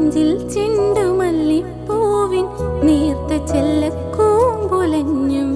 നെഞ്ചിൽ ചെണ്ടുമല്ലിപ്പൂവിൻ നീർത്ത ചെല്ലക്കൂമ്പൊലഞ്ഞും.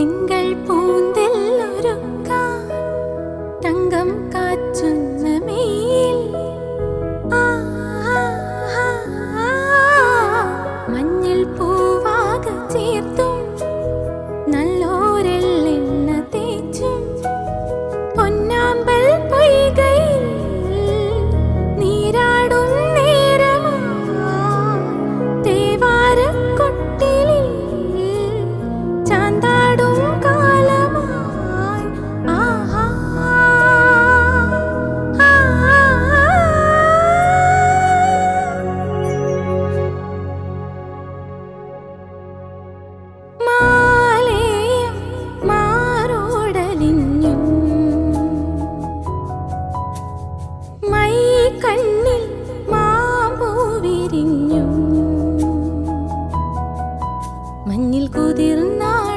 തിങ്കൾ പൂന്തെല്ലൊരുക്കാൻ തങ്കം കാച്ചുന്ന മേൽ. മഞ്ഞൾ പൂവാക ചേർത്തും നല്ലോരെള്ളെണ്ണ തേച്ചും പൊന്നാമ്പൽ പൊയ്കയിൽ നീരാടും കണ്ണിൽ മാമ്പൂ വിരിഞ്ഞു. മഞ്ഞിൽ കുതിർന്ന